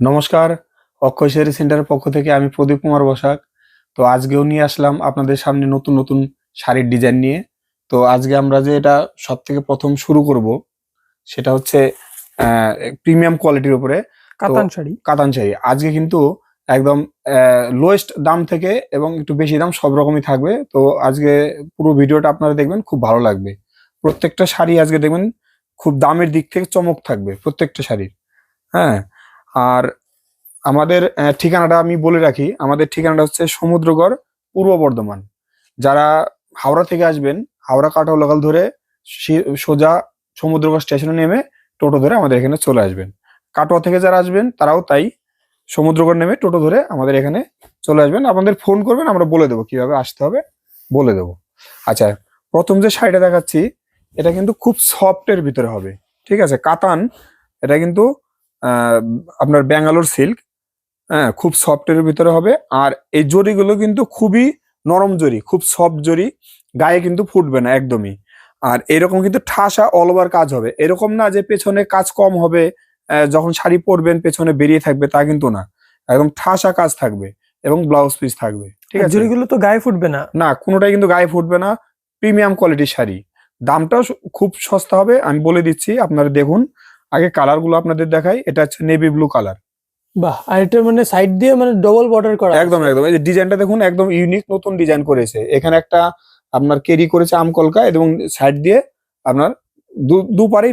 নমস্কার অক্ষয় শেয়ারি সেন্টারের পক্ষ থেকে আমি প্রদীপ কুমার বসাক। তো আজকেও নিয়ে আসলাম আপনাদের সামনে নতুন নতুন শাড়ির ডিজাইন নিয়ে। তো আজকে আমরা যে এটা সব থেকে প্রথম শুরু করব সেটা হচ্ছে প্রিমিয়াম কোয়ালিটির উপরে। কাতান শাড়ি। কাতান শাড়ি। আজকে কিন্তু একদম লোয়েস্ট দাম থেকে এবং একটু বেশি দাম সব রকমই থাকবে। তো আজকে পুরো ভিডিওটা আপনারা দেখবেন খুব ভালো লাগবে। প্রত্যেকটা শাড়ি আজকে দেখবেন খুব দামের দিক থেকে চমক থাকবে প্রত্যেকটা শাড়ির। হ্যাঁ? আর আমাদের ঠিকানাটা আমি বলে রাখি। আমাদের ঠিকানাটা হচ্ছে সমুদ্রগড়, পূর্ব বর্ধমান। যারা হাওড়া থেকে আসবেন, হাওড়া কাটাও লোকাল ধরে সোজা সমুদ্রগড় স্টেশনে নেমে টোটো ধরে আমাদের এখানে চলে আসবেন। কাটোয়া থেকে যারা আসবেন, তারাও তাই সমুদ্রগড় নেমে টোটো ধরে আমাদের এখানে চলে আসবেন। আপনাদের ফোন করবেন, আমরা বলে দেবো কীভাবে আসতে হবে, বলে দেবো। আচ্ছা প্রথম যে শাড়িটা দেখাচ্ছি, এটা কিন্তু খুব সফটের ভিতরে হবে। ঠিক আছে, কাতান, এটা কিন্তু আপনার ব্যাঙ্গালোর সিল্ক হ্যাঁ খুব সফটের ভিতরে হবে। আর এই জরিগুলো কিন্তু খুবই নরম জরি খুব সফট জরি গায়ে কিন্তু ফুটবে না একদমই। আর এরকম কিন্তু ঠাসা অল ওভার কাজ হবে। এরকম না যে পেছনে কাজ কম হবে যখন শাড়ি পরবেন পেছনে বেরিয়ে থাকবে তা কিন্তু না। একদম ঠাসা কাজ থাকবে এবং ব্লাউজ পিস থাকবে ঠিক আছে? জরিগুলো তো গায়ে ফুটবে না? না কোনোটাই কিন্তু গায়ে ফুটবে না। প্রিমিয়াম কোয়ালিটির শাড়ি। দামটাও খুব সস্তা হবে আমি বলে দিচ্ছি আপনারা দেখুন। আগে কালারগুলো আপনাদের দেখাই এটা হচ্ছে নেভি ব্লু কালার বাহ আর এটা মানে সাইড দিয়ে মানে ডবল বর্ডার করা একদম একদম। এই যে ডিজাইনটা দেখুন একদম ইউনিক নতুন ডিজাইন করেছে। এখানে একটা আপনার কেরি করেছে আমকলকা এবং সাইড দিয়ে আপনার দু-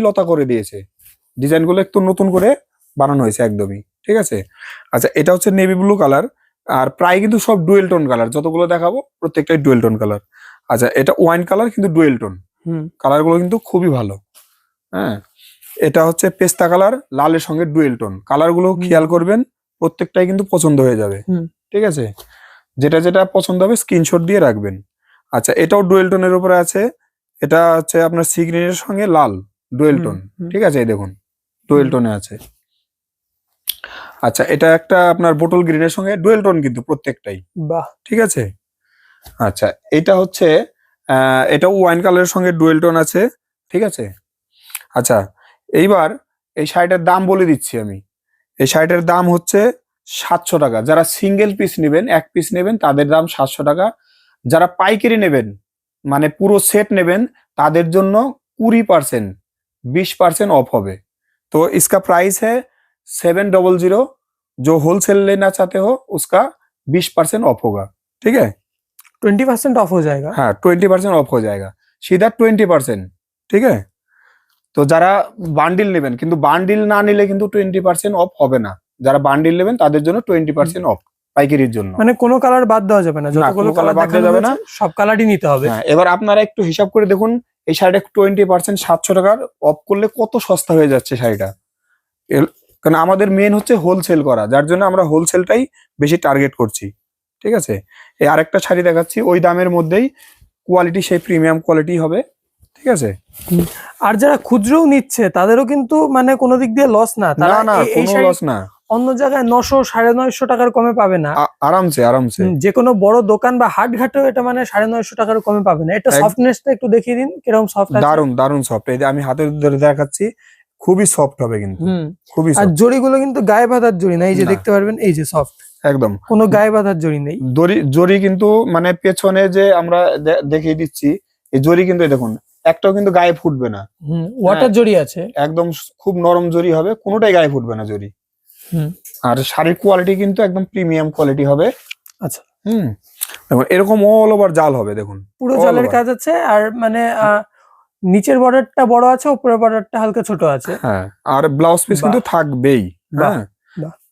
লতা করে দিয়েছে। ডিজাইনগুলো একটু নতুন করে বানানো হয়েছে একদমই ঠিক আছে? আচ্ছা এটা হচ্ছে নেভি ব্লু কালার আর প্রায় কিন্তু সব ডুয়েল টোন কালার যতগুলো দেখাবো প্রত্যেকটাই ডুয়েল টোন কালার আচ্ছা এটা ওয়াইন কালার কিন্তু ডুয়েল টোন হুম। কালারগুলো কিন্তু খুবই ভালো। হ্যাঁ এটা হচ্ছে পেস্তা কালার লালের সঙ্গে ডুয়েল টোন। কালারগুলো। খেয়াল করবেন প্রত্যেকটাই কিন্তু পছন্দ হয়ে যাবে। ঠিক আছে? যেটা যেটা পছন্দ হবে স্ক্রিনশট দিয়ে রাখবেন। আচ্ছা এটাও ডুয়েল টোনের উপরে আছে। এটা হচ্ছে আপনার সি গ্রিনের সঙ্গে লাল ডুয়েল টোন। ঠিক আছে? এই দেখুন ডুয়েল। টোনে আছে। আচ্ছা এটা একটা আপনার বোটল গ্রিনের সঙ্গে ডুয়েল টোন কিন্তু প্রত্যেকটাই। বাহ! ঠিক আছে? আচ্ছা এটা হচ্ছে এটা ওয়াইন কালারের সঙ্গে ডুয়েল টোন আছে। ঠিক আছে? আচ্ছা এইবার এই শাড়িটার দাম বলে দিচ্ছি আমি। এই শাড়িটার দাম হচ্ছে সাতশো টাকা। যারা সিঙ্গেল পিস নেবেন এক পিস নেবেন তাদের দাম সাতশো টাকা। যারা পাইকারি নেবেন মানে পুরো সেট নেবেন তাদের জন্য কুড়ি পার্সেন্ট বিশ পার্সেন্ট অফ হবে। তো ইসকা প্রাইস হ্যাঁ ডবল জিরো যে হোলসেল লেনা চাতে হো উসকা বিশ পার্সেন্ট অফ হোক ঠিক আছে টোয়েন্টি পার্সেন্ট অফ হয়ে জায়গা হ্যাঁ টোয়েন্টি পার্সেন্ট অফ হয়ে জায়গা সিধা টোয়েন্টি পার্সেন্ট ঠিক আছে তো যারা বান্ডিল নেবেন কিন্তু বান্ডিল না নিলে কিন্তু টোয়েন্টি পার্সেন্ট অফ হবে না। যারা বান্ডিল নেবেন তাদের জন্য টোয়েন্টি পার্সেন্ট অফ পাইকারির জন্য। মানে কোনো কালার বাদ দেওয়া যাবে না। যতগুলো কোনো কালার বাদ দেওয়া যাবে না। সব কালারই নিতে হবে। হ্যাঁ এবার আপনারা একটু হিসাব করে দেখুন এই শাড়িটা টোয়েন্টি পার্সেন্ট সাতশো টাকার অফ করলে কত সস্তা হয়ে যাচ্ছে শাড়িটা। এর- কারণ আমাদের মেন হচ্ছে হোলসেল করা যার জন্য আমরা হোলসেলটাই বেশি টার্গেট করছি। ঠিক আছে? এই আরেকটা শাড়ি দেখাচ্ছি ওই দামের মধ্যেই কোয়ালিটি সেই প্রিমিয়াম কোয়ালিটি হবে। ঠিক আছে? আর যারা খুচরোও নিচ্ছে তাদেরও কিন্তু মানে কোনো দিক দিয়ে লস না। তারা না কোনো লস না। অন্য জায়গায় নশো সাড়ে নয়শো টাকার কমে পাবে না। আরামসে আরামসে। যে কোনো বড় দোকান বা হাট ঘাটেও এটা মানে সাড়ে নয়শো টাকার কমে পাবে না। এটা সফটনেসটা একটু দেখিয়ে দিন কীরকম সফট আছে। দারুণ দারুণ সফট এই যে আমি হাতে ধরে দেখাচ্ছি খুবই সফট হবে কিন্তু। খুবই আর জরিগুলো কিন্তু গায়ে বাঁধার জরি না। এই যে দেখতে পারবেন এই যে সফট একদম। কোনো গায়ে বাঁধার জরি নেই। দড়ি জরি কিন্তু মানে পেছনে যে আমরা দেখিয়ে দিচ্ছি এই জরি কিন্তু দেখুন একটাও কিন্তু গায়ে ফুটবে না। ওয়াটার জরি আছে। একদম খুব নরম জরি হবে কোনোটাই গায়ে ফুটবে না হুম। আর শাড়ির কোয়ালিটি কিন্তু একদম প্রিমিয়াম কোয়ালিটি হবে। আচ্ছা। হুম দেখুন এরকম অল ওভার জাল হবে দেখুন। পুরো জলের. কাজ আছে আর মানে নিচের বর্ডারটা বড় আছে উপরের বর্ডারটা হালকা ছোট আছে। হ্যাঁ আর ব্লাউজ পিস কিন্তু থাকবেই হ্যাঁ।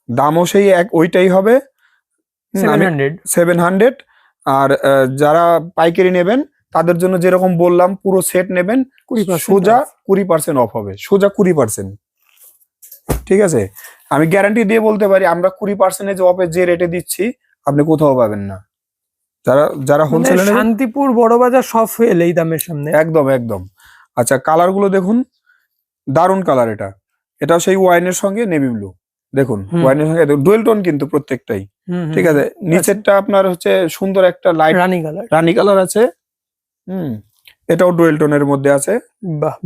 দামও সেই এক ওইটাই হবে। সেভেন হান্ড্রেড আর যারা পাইকারি নেবেন তাদের জন্য যেরকম বললাম পুরো সেট নেবেন সোজা কুড়ি পার্সেন্ট অফ হবে। সোজা কুড়ি পার্সেন্ট ঠিক আছে? আমি গ্যারান্টি দিয়ে বলতে পারি আমরা কুড়ি পার্সেন্টেজ অফে যে রেটে দিচ্ছি আপনি কোথাও পাবেন না। যারা যারা হোলসেলে মানে শান্তিপুর বড় বাজার সব ফেল এই দামের সামনে। একদম একদম। আচ্ছা কালারগুলো দেখুন। দারুণ কালার এটা। এটাও সেই ওয়াইনের সঙ্গে নেভি ব্লু দেখুন ওয়াইনের সঙ্গে ডুয়েল টোন কিন্তু প্রত্যেকটাই। ঠিক আছে? নিচেরটা আপনার হচ্ছে সুন্দর একটা লাইট রানী কালার রানী কালার আছে। হুম এটাও ডুয়েল টোনের মধ্যে আছে।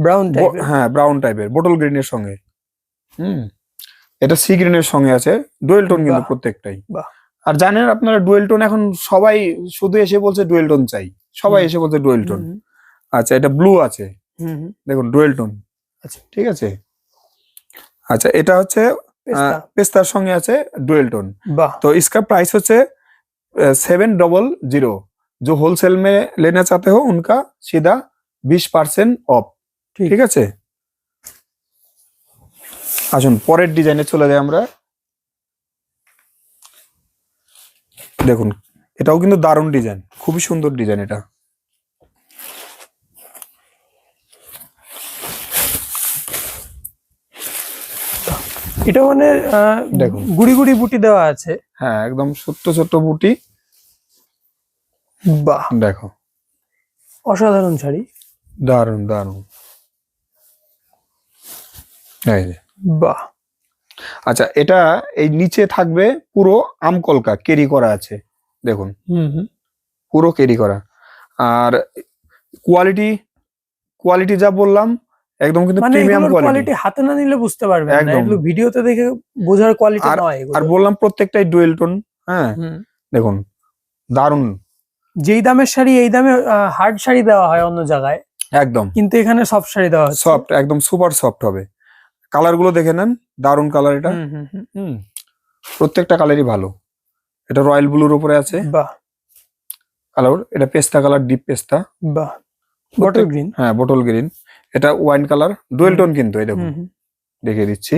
ব্রাউন টাইপের হ্যাঁ ব্রাউন টাইপের বোটল গ্রিনের সঙ্গে। হুম এটা সি গ্রিনের সঙ্গে আছে ডুয়েল টোন কিন্তু প্রত্যেকটাই। আর জানেন আপনারা ডুয়েল টোন এখন সবাই শুধু এসে বলছে ডুয়েল টোন চাই। সবাই এসে বলছে ডুয়েল টোন। আচ্ছা এটা ব্লু আছে। হুম দেখুন ডুয়েল টোন। আচ্ছা ঠিক আছে। আচ্ছা এটা হচ্ছে পেস্তার সঙ্গে আছে ডুয়েল টোন। তো ইসকার প্রাইস হচ্ছে সেভেন ডবল জিরো जो होलसेल में लेना चाहते हो उनका सीधा बीस পার্সেন্ট অফ ঠিক। ঠিক আছে আসুন পরের ডিজাইনে চলে যাই আমরা দেখুন এটাও কিন্তু দারুণ ডিজাইন খুবই সুন্দর ডিজাইন এটা এটা মানে আহ, দেখুন। গুড়ি গুড়ি বুটি দেওয়া আছে হ্যাঁ একদম ছোট্ট ছোট্ট বুটি বাহ। দেখো। অসাধারণ শাড়ি। দারুণ দারুণ। এই যে। বাহ। আচ্ছা এটা এই নিচে থাকবে পুরো আমকলকা কেরি করা আছে। দেখুন। হুম হুম। পুরো কেরি করা। আর কোয়ালিটি কোয়ালিটি যা বললাম একদম কিন্তু মানে প্রিমিয়াম কোয়ালিটি। হাতে না নিলে বুঝতে পারবেন না। এগুলো ভিডিওতে দেখে বোঝার কোয়ালিটি আর- নয় আর বললাম প্রত্যেকটাই ডুয়েল টোন হ্যাঁ। দেখুন দারুণ। যেই দামের শাড়ি এই দামে হার্ড শাড়ি দেওয়া হয় অন্য জায়গায় একদম। কিন্তু এখানে সফট শাড়ি দেওয়া হয় সফট একদম সুপার সফট হবে। কালারগুলো দেখে নেন দারুণ কালার এটা। প্রত্যেকটা কালারই ভালো। এটা রয়্যাল ব্লুর উপরে আছে। বাহ। কালার এটা পেস্তা কালার ডিপ পেস্তা। বাহ। বটল গ্রিন হ্যাঁ বোটল গ্রিন এটা ওয়াইন কালার ডুয়েল টোন কিন্তু এই দেখুন। দেখিয়ে দিচ্ছি।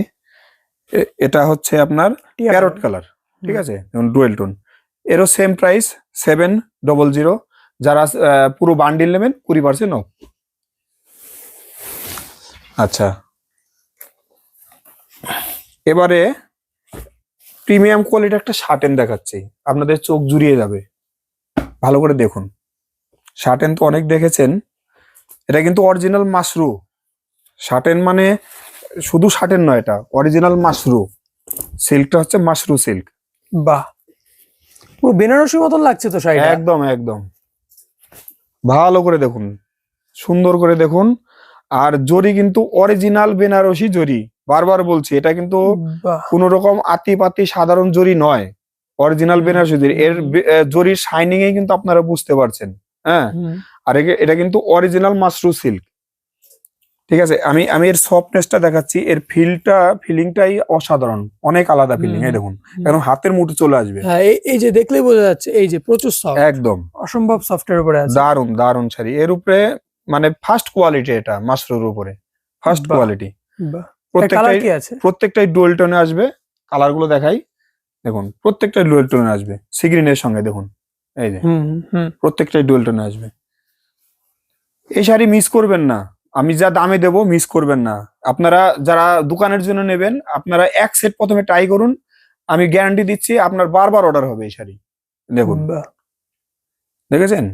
এটা হচ্ছে আপনার প্যারট কালার ঠিক আছে? ডুয়েল টোন এরও same price seven double zero যারা পুরো বান্ডিল নেবেন, কুড়ি পার্সেন্ট অফ আচ্ছা। এবারে প্রিমিয়াম কোয়ালিটি একটা শার্টেন দেখাচ্ছি। আপনাদের চোখ জুড়িয়ে যাবে। ভালো করে দেখুন। শার্টেন তো অনেক দেখেছেন। এটা কিন্তু অরিজিনাল মাশরু। শার্টেন মানে শুধু শার্টেন নয় এটা। অরিজিনাল মাশরু। সিল্কটা হচ্ছে মাশরু সিল্ক বাহ। পুরো বেনারসি মতন লাগছে তো শাড়িটা? একদম একদম। ভালো করে দেখুন সুন্দর করে দেখুন। আর জরি কিন্তু অরিজিনাল বেনারসি জরি। বারবার বলছি এটা কিন্তু কোন রকম আতি পাতি সাধারণ জরি নয়। অরিজিনাল বেনারসি জরি। এর জরির শাইনিং এ কিন্তু আপনারা বুঝতে পারছেন। হ্যাঁ? আর এটা কিন্তু অরিজিনাল মাশরু সিল্ক ঠিক আছে? আমি আমি এর সফটনেসটা দেখাচ্ছি। এর ফিলটা ফিলিংটাই অসাধারণ। অনেক আলাদা ফিলিং এই দেখুন। একদম হাতের মুঠে চলে আসবে। হ্যাঁ এই- যে দেখলেই বোঝা যাচ্ছে এই যে প্রচুর সফট একদম। অসম্ভব সফটের উপরে আছে। দারুণ দারুণ শাড়ি। এর উপরে মানে ফার্স্ট কোয়ালিটি এটা মাশরুর উপরে। ফার্স্ট কোয়ালিটি প্রত্যেকটাই প্রত্যেকটাই ডুয়েল টোনে আসবে। কালারগুলো দেখাই। দেখুন প্রত্যেকটাই ডুয়েল টোনে আসবে। সিগ্রিনের সঙ্গে দেখুন। এই যে। হুম হুম, হুম। প্রত্যেকটাই ডুয়েল টোনে আসবে। এই শাড়ি মিস করবেন না। আমি যা দামে দেব মিস করবেন না। আপনারা যারা দোকানের জন্য নেবেন আপনারা এক সেট প্রথমে ট্রাই করুন। আমি গ্যারান্টি দিচ্ছি আপনার বারবার অর্ডার হবে এই শাড়ি। দেখুন। দেখেছেন?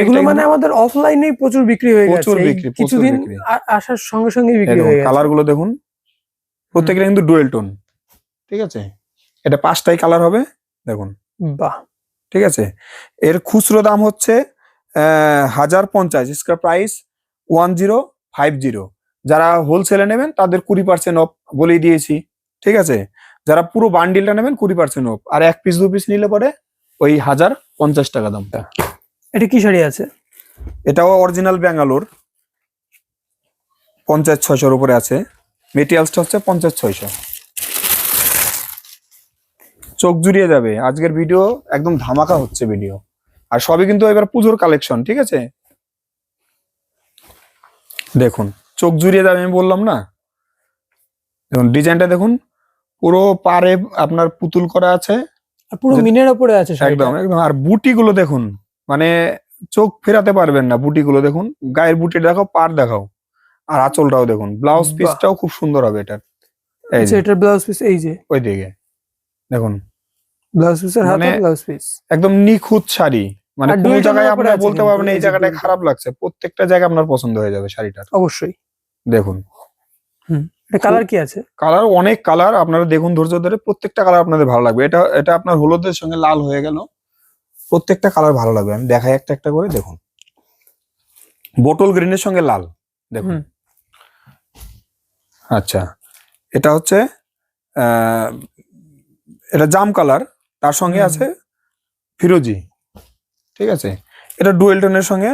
এগুলো মানে আমাদের অফলাইনে প্রচুর বিক্রি হয়ে গেছে। বিক্রি, কিছুদিন আসার সঙ্গে সঙ্গে বিক্রি হয়ে গেছে। কালারগুলো দেখুন। প্রত্যেকটা কিন্তু ডুয়েল টোন ঠিক আছে? এটা পাঁচটাই কালার হবে দেখুন। বাহ। ঠিক আছে? এর খুচরো দাম হচ্ছে হাজার পঞ্চাশ। Price one zero five zero যারা হোলসেলে নেবেন তাদের কুড়ি পার্সেন্ট অফ বলেই দিয়েছি ঠিক আছে? যারা পুরো বান্ডিলটা নেবেন কুড়ি পার্সেন্ট অফ আর এক পিস দু পিস নিলে পরে ওই হাজার পঞ্চাশ টাকা দামটা এটা কি শাড়ি আছে? এটাও অরিজিনাল ব্যাঙ্গালোর পঞ্চাশ ছয়শোর উপরে আছে। মেটেরিয়ালসটা হচ্ছে পঞ্চাশ ছয়শো চোখ জুড়িয়ে যাবে। আজকের ভিডিও একদম ধামাকা হচ্ছে ভিডিও আর সবই কিন্তু এবার পুজোর কালেকশন ঠিক আছে? দেখুন চোখ জুড়িয়ে যাবে আমি বললাম না? দেখুন ডিজাইনটা দেখুন পুরো পারে আপনার পুতুল করা আছে। আর পুরো মিনের উপরে আছে একদম একদম আর বুটি গুলো দেখুন মানে চোখ ফেরাতে পারবেন না বুটি গুলো দেখুন গায়ের বুটি দেখাও পার দেখাও আর আঁচলটাও দেখুন ব্লাউজ পিসটাও খুব সুন্দর হবে এটার। এই আচ্ছা যে, এটার ব্লাউজ পিস এই যে। ওই দিকে দেখুন। ব্লাউজ পিসের হাতে ব্লাউজ পিস একদম নিখুঁত শাড়ি। মানে কোনো জায়গায় আছে বলতে পারবেন এই জায়গাটায় খারাপ লাগছে। প্রত্যেকটা জায়গা আপনার পছন্দ হয়ে যাবে শাড়িটার। অবশ্যই। দেখুন। কালার কি আছে? কালার অনেক কালার। আপনারা দেখুন ধৈর্য ধরে প্রত্যেকটা কালার আপনাদের ভালো লাগবে। এটা এটা আপনার হলুদের সঙ্গে লাল হয়ে গেল। প্রত্যেকটা কালার ভালো লাগবে। আমি দেখাই একটা একটা করে দেখুন। বোটল গ্রিনের সঙ্গে লাল দেখুন। আচ্ছা। এটা হচ্ছে এটা জাম কালার। তার সঙ্গে আছে ফিরোজি। ঠিক আছে? এটা ডুয়েল টোনের সঙ্গে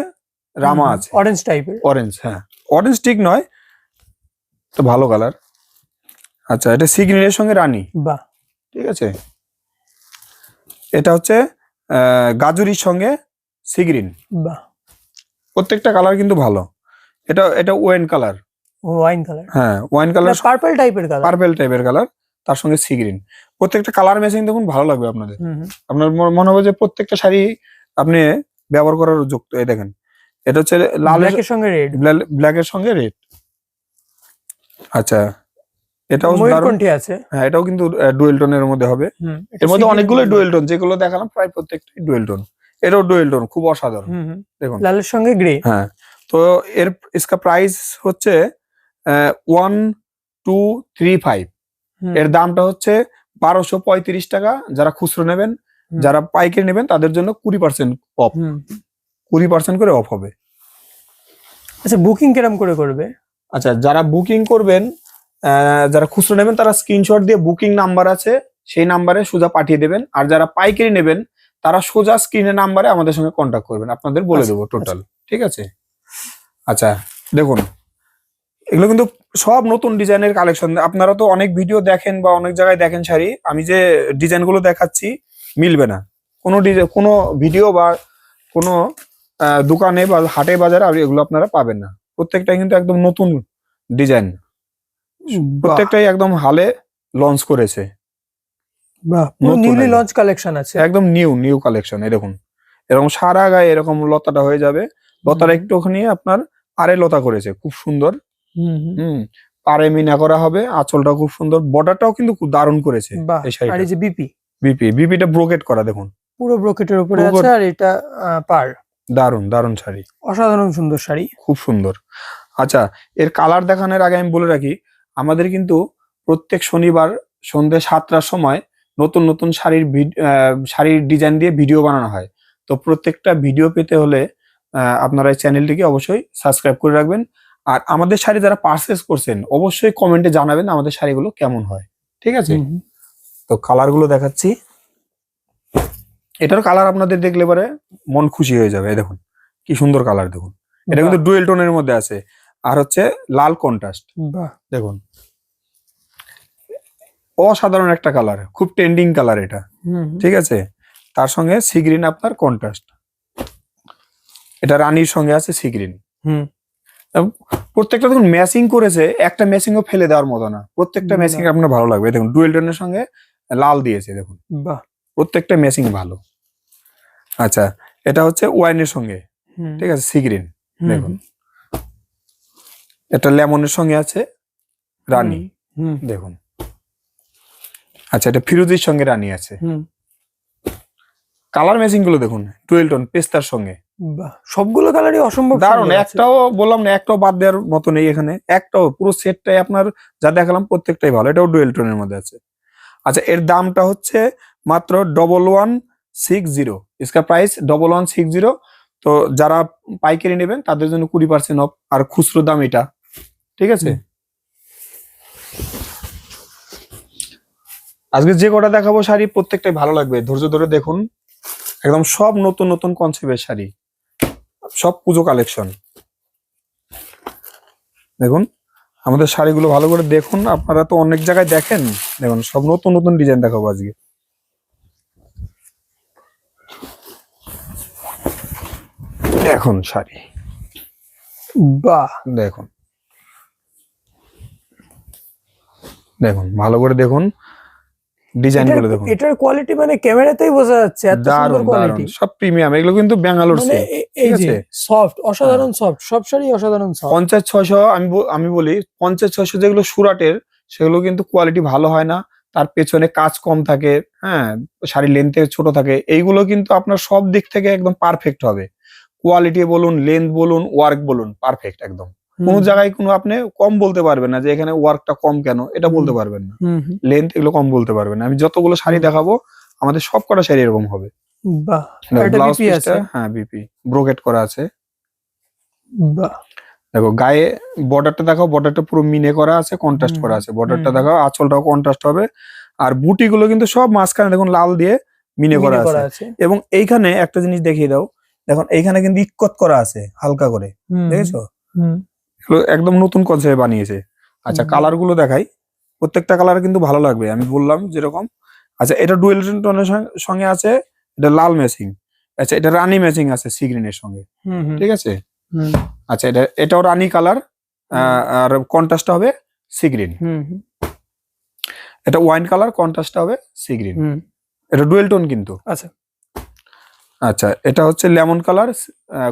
রামা আছে। অরেঞ্জ টাইপের অরেঞ্জ হ্যাঁ। অরেঞ্জ ঠিক নয় তো ভালো কালার আচ্ছা এটা সি গ্রিনের সঙ্গে রানী। বাহ। ঠিক আছে? এটা হচ্ছে গাজরির সঙ্গে সি গ্রিন বাহ। প্রত্যেকটা কালার কিন্তু ভালো। এটা এটা ওয়েন কালার ওয়াইন কালার হ্যাঁ ওয়াইন কালার পার্পল টাইপের কালার পার্পেল টাইপের কালার তার সঙ্গে সি গ্রিন প্রত্যেকটা কালার ম্যাচিং দেখুন ভালো লাগবে আপনাদের। আপনার মনে হবে যে প্রত্যেকটা শাড়ি আপনি ব্যবহার করার যুক্ত এই দেখেন। এটা হচ্ছে লাল ব্ল্যাকের সঙ্গে রেড ব্ল্যাকের সঙ্গে রেড আচ্ছা। এটাও ময়ূরকণ্ঠী আছে? হ্যাঁ এটাও কিন্তু ডুয়েল টোনের মধ্যে হবে। হুম, এর মধ্যে অনেকগুলো। ডুয়েল টোন যেগুলো দেখালাম প্রায় প্রত্যেকটাই ডুয়েল টোন এটাও ডুয়েল টোন খুব অসাধারণ। দেখুন। লালের সঙ্গে গ্রে হ্যাঁ। তো এর ইসকা প্রাইস হচ্ছে ওয়ান টু থ্রি ফাইভ এর দামটা হচ্ছে বারোশো পঁয়ত্রিশ টাকা যারা খুচরো নেবেন। যারা পাইকারি নেবেন তাদের জন্য কুড়ি পার্সেন্ট অফ কুড়ি পার্সেন্ট করে অফ হবে। আচ্ছা বুকিং কিরম করে করবে? আচ্ছা যারা বুকিং করবেন যারা খুচরো নেবেন তারা স্ক্রিনশট দিয়ে বুকিং নাম্বার আছে সেই নাম্বারে সোজা পাঠিয়ে দেবেন। আর যারা পাইকারি নেবেন তারা সোজা স্ক্রিনের নাম্বারে আমাদের সঙ্গে কন্ট্যাক্ট করবেন। আপনাদের বলে আচ্ছা, দেবো টোটাল ঠিক আছে? আচ্ছা দেখুন এগুলো কিন্তু সব নতুন ডিজাইনের কালেকশন আপনারা তো অনেক ভিডিও দেখেন বা অনেক জায়গায় দেখেন শাড়ি। আমি যে ডিজাইনগুলো দেখাচ্ছি মিলবে না। কোনো ডিজাইন কোনো ভিডিও বা কোনো দোকানে বা হাটে বাজারে আর এগুলো আপনারা পাবেন না। প্রত্যেকটাই কিন্তু একদম নতুন ডিজাইন। প্রত্যেকটাই একদম হালে লঞ্চ করেছে। নিউলি। লঞ্চ কালেকশন আছে। একদম নিউ নিউ কালেকশন দেখুন। এরকম সারা গায়ে এরকম লতাটা হয়ে যাবে। লতার। একটুখানি আপনার পারে লতা করেছে খুব সুন্দর। হুম, পারে মিনা করা হবে আঁচলটা খুব সুন্দর বর্ডারটাও কিন্তু খুব দারুণ করেছে এই যে বিপি? বিপি বিপিটা ব্রোকেট করা দেখুন। পুরো ব্রোকেটের উপরে পুরো আছে আর এটা পার দারুণ দারুণ শাড়ি। অসাধারণ সুন্দর শাড়ি। খুব সুন্দর। আচ্ছা এর কালার দেখানোর আগে আমি বলে রাখি আমাদের কিন্তু প্রত্যেক শনিবার সন্ধ্যে সাতটার সময় নতুন নতুন শাড়ির শাড়ির ডিজাইন দিয়ে ভিডিও বানানো হয়। তো প্রত্যেকটা ভিডিও পেতে হলে আপনারা এই চ্যানেলটিকে অবশ্যই সাবস্ক্রাইব করে রাখবেন। আর আমাদের শাড়ি যারা পারচেস করছেন অবশ্যই কমেন্টে জানাবেন আমাদের শাড়িগুলো কেমন হয়। ঠিক আছে। তো কালারগুলো দেখাচ্ছি। এটার কালার আপনাদের দেখলে পরে মন খুশি হয়ে যাবে দেখুন কি সুন্দর কালার দেখুন। এটা কিন্তু ডুয়েল টোনের মধ্যে আছে আর হচ্ছে লাল কন্ট্রাস্ট বাহ। দেখুন অসাধারণ একটা কালার খুব ট্রেন্ডিং কালার এটা। ঠিক আছে? তার সঙ্গে সি গ্রিন আপনার কন্ট্রাস্ট এটা রানীর সঙ্গে আছে সি গ্রিন হুম। প্রত্যেকটা দেখুন ম্যাচিং করেছে একটা ম্যাচিংও ফেলে দেওয়ার মতো না। প্রত্যেকটা। ম্যাচিং আপনার ভালো লাগবে দেখুন ডুয়েল টোনের সঙ্গে লাল দিয়েছে দেখুন। বাহ। প্রত্যেকটা ম্যাচিং ভালো। আচ্ছা এটা হচ্ছে ওয়াইনের সঙ্গে ঠিক আছে সিগ্রিন দেখুন। এটা লেমনের সঙ্গে আছে রানী দেখুন। আচ্ছা এটা ফিরোজির সঙ্গে রানী আছে। হুম, কালার ম্যাচিংগুলো দেখুন টুয়েল টোন পেস্তার সঙ্গে। বাহ। সবগুলো কালারই অসম্ভব দারুণ একটাও বললাম না একটাও বাদ দেওয়ার মতো নেই এখানে। একটাও পুরো সেটটাই আপনার যা দেখালাম প্রত্যেকটাই ভালো। এটাও ডুয়েল টোনের মধ্যে আছে। আচ্ছা এর দামটা হচ্ছে মাত্র double one six zero ইসকা price double one six zero তো যারা পাইকারি নেবেন তাদের জন্য কুড়ি পার্সেন্ট অফ আর খুচরো দাম এটা। ঠিক আছে? আজকে যে কটা দেখাবো শাড়ি প্রত্যেকটাই ভালো লাগবে। ধৈর্য ধরে দেখুন। একদম সব নতুন নতুন কনসেপ্টের শাড়ি। সব পুজো কালেকশন দেখুন। আমাদের শাড়িগুলো ভালো করে দেখুন। আপনারা তো অনেক জায়গায় দেখেন। দেখুন সব নতুন নতুন ডিজাইন দেখাবো আজকে। দেখুন শাড়ি। বা দেখুন। দেখুন ভালো করে দেখুন। ডিজাইনগুলো দেখুন। এটার কোয়ালিটি মানে ক্যামেরাতেই বোঝা যাচ্ছে এত সুন্দর কোয়ালিটি সব প্রিমিয়াম এগুলো কিন্তু ব্যাঙ্গালোর মানে এই যে সফট অসাধারণ সফট সব শাড়ি অসাধারণ সফট পঞ্চাশ ছয়শো আমি আমি বলি পঞ্চাশ ছয়শো যেগুলো সুরাটের সেগুলো কিন্তু কোয়ালিটি ভালো হয় না। তার পেছনে কাজ কম থাকে হ্যাঁ শাড়ির লেন্থে ছোট থাকে। এইগুলো কিন্তু আপনার সব দিক থেকে একদম পারফেক্ট হবে। কোয়ালিটি বলুন লেন্থ বলুন ওয়ার্ক বলুন পারফেক্ট একদম। কোনো জায়গায় কোনো আপনি কম বলতে পারবেন না যে এখানে ওয়ার্কটা কম কেন এটা বলতে পারবেন না। লেন্থ এগুলো কম বলতে পারবেন না। আমি যতগুলো শাড়ি দেখাবো আমাদের সব কটা শাড়ি এরকম হবে। ব্লাউজ বিপি হ্যাঁ বিপি ব্রোকেট করা আছে। দেখো গায়ে বর্ডারটা দেখাও বর্ডারটা পুরো মিনে করা আছে কন্ট্রাস্ট করা আছে। বর্ডারটা। দেখাও আঁচলটাও কন্ট্রাস্ট হবে। আর বুটিগুলো কিন্তু সব মাঝখানে দেখুন লাল দিয়ে মিনে করা আছে। এবং এইখানে একটা জিনিস দেখিয়ে দাও। দেখুন এইখানে কিন্তু ইক্কত করা আছে হালকা করে। দেখেছ? একদম নতুন কনসেপ্টে বানিয়েছে। আচ্ছা হুম। কালারগুলো দেখাই। প্রত্যেকটা কালার কিন্তু ভালো লাগবে আমি বললাম যেরকম। আচ্ছা এটা ডুয়েল টোনের সঙ্গে আছে এটা লাল ম্যাচিং আচ্ছা এটা রানী ম্যাচিং আছে সি গ্রিনের সঙ্গে ঠিক আছে? আচ্ছা এটা এটাও রানী কালার আর কন্ট্রাস্ট হবে সি গ্রিন এটা ওয়াইন কালার কন্ট্রাস্ট হবে সি গ্রিন হুম, এটা ডুয়েল টোন কিন্তু। আচ্ছা। আচ্ছা এটা হচ্ছে লেমন কালার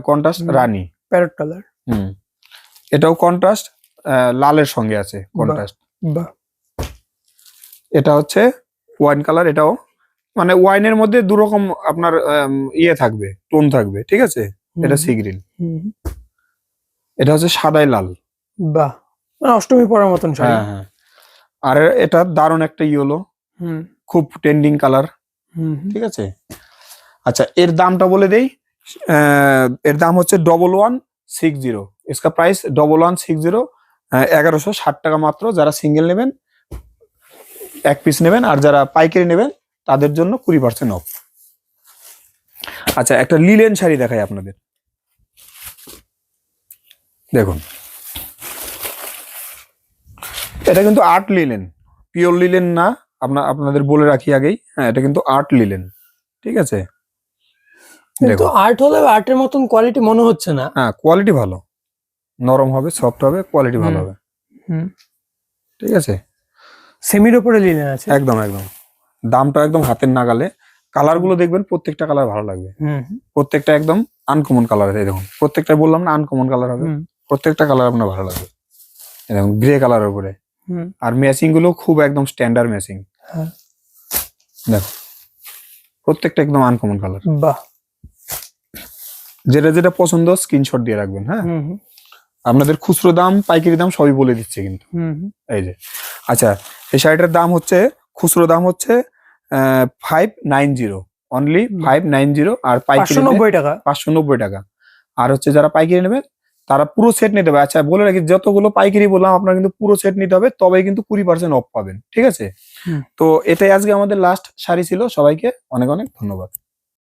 কন্ট্রাস্ট। রানী। প্যারট কালার হুম। এটাও কন্ট্রাস্ট লালের সঙ্গে আছে কন্ট্রাস্ট এটা হচ্ছে ওয়াইন কালার এটাও মানে ওয়াইনের মধ্যে দু রকম আপনার ইয়ে থাকবে টোন থাকবে ঠিক আছে? এটা সি গ্রিন হুম, হুম, এটা হচ্ছে সাদাই লাল। বাহ মানে অষ্টমী পরার মতন হ্যাঁ হ্যাঁ। আর এটা দারুণ একটা ইয়েলো হুম, খুব ট্রেন্ডিং কালার ঠিক আছে? আচ্ছা এর দামটা বলে দেই। এর দাম হচ্ছে ডবল ওয়ান সিক্স জিরো इसका price double one six zero এগারোশো ষাট টাকা মাত্র যারা সিঙ্গেল নেবেন এক পিস নেবেন আর যারা পাইকারি নেবেন তাদের জন্য কুড়ি পার্সেন্ট অফ আচ্ছা একটা লিলেন শাড়ি দেখাই আপনাদের দেখুন এটা কিন্তু আর্ট লিলেন পিওর লিলেন না আপনার আপনাদের বলে রাখি আগেই হ্যাঁ এটা কিন্তু আর্ট লিলেন ঠিক আছে কিন্তু আর্ট হলে আর্টের মতন কোয়ালিটি মনে হচ্ছে না। হ্যাঁ কোয়ালিটি ভালো। নরম হবে সফট হবে কোয়ালিটি ভালো হবে। হুম। ঠিক আছে? সেমির ওপরে লিনেন আছে। একদম একদম। দামটা একদম হাতের নাগালে। কালারগুলো দেখবেন প্রত্যেকটা কালার ভালো লাগবে। হুম। প্রত্যেকটা একদম আনকমন কালার আছে দেখুন প্রত্যেকটা বললাম না আনকমন কালার হবে। প্রত্যেকটা কালার আপনার ভালো লাগবে। এই দেখুন গ্রে কালারের উপরে। হুম। আর ম্যাচিংগুলো খুব একদম স্ট্যান্ডার্ড ম্যাচিং দেখো প্রত্যেকটা একদম আনকমন কালার বাহ। যেটা যেটা পছন্দ স্ক্রিনশট দিয়ে রাখবেন হ্যাঁ? আপনাদের খুচরো দাম পাইকারি দাম সবই বলে দিচ্ছে কিন্তু। এই যে। আচ্ছা এই শাড়িটার দাম হচ্ছে খুচরো দাম হচ্ছে five nine zero only five nine zero আর পাইকারি নব্বই টাকা। পাঁচশো নব্বই টাকা। আর হচ্ছে যারা পাইকারি নেবে তারা পুরো সেট নিতে হবে আচ্ছা বলে রাখি যতগুলো পাইকারি বললাম আপনার কিন্তু পুরো সেট নিতে হবে তবেই কিন্তু কুড়ি পার্সেন্ট অফ পাবেন ঠিক আছে? তো এটাই আজকে আমাদের লাস্ট শাড়ি ছিল। সবাইকে অনেক অনেক ধন্যবাদ।